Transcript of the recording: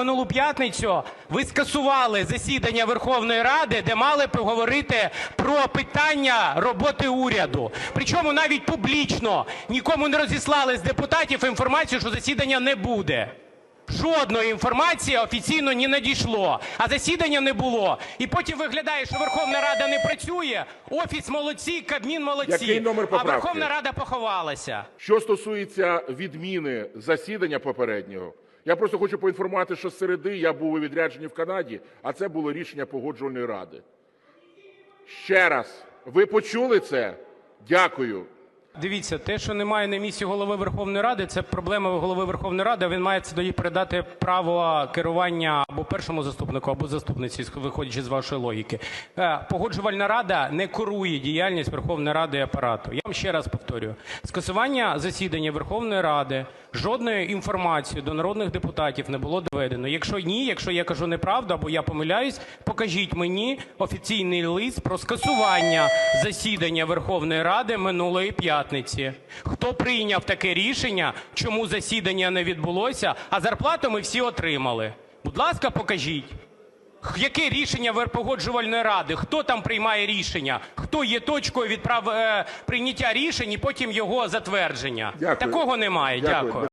Минулу п'ятницю ви скасували засідання Верховної Ради, де мали поговорити про питання роботи уряду. Причому навіть публічно нікому не розіслали з депутатів інформацію, що засідання не буде. Жодної інформації офіційно не надійшло, а засідання не було. І потім виглядає, що Верховна Рада не працює, Офіс молодці, Кабмін молодці, Який номер а? Верховна Рада поховалася. Що стосується відміни засідання попереднього, я просто хочу поінформувати, що з середи я був у відрядженні в Канаді, а це було рішення погоджувальної ради. Ще раз, ви почули це? Дякую. Дивіться, те, що немає на місці голови Верховної Ради, це проблема голови Верховної Ради. Він має тоді передати право керування або першому заступнику, або заступниці, виходячи з вашої логіки. Е, Погоджувальна рада не курує діяльність Верховної Ради і апарату. Я вам ще раз повторюю: скасування засідання Верховної Ради жодної інформації до народних депутатів не було доведено. Якщо ні, якщо я кажу неправду або я помиляюсь, покажіть мені офіційний лист про скасування засідання Верховної Ради минулої п'ятниці. Хто прийняв таке рішення, чому засідання не відбулося, а зарплату ми всі отримали? Будь ласка, покажіть. Яке рішення Верпогоджувальної ради? Хто там приймає рішення? Хто є точкою відправ... е, прийняття рішень і потім його затвердження? Дякую. Такого немає. Дякую. Дякую.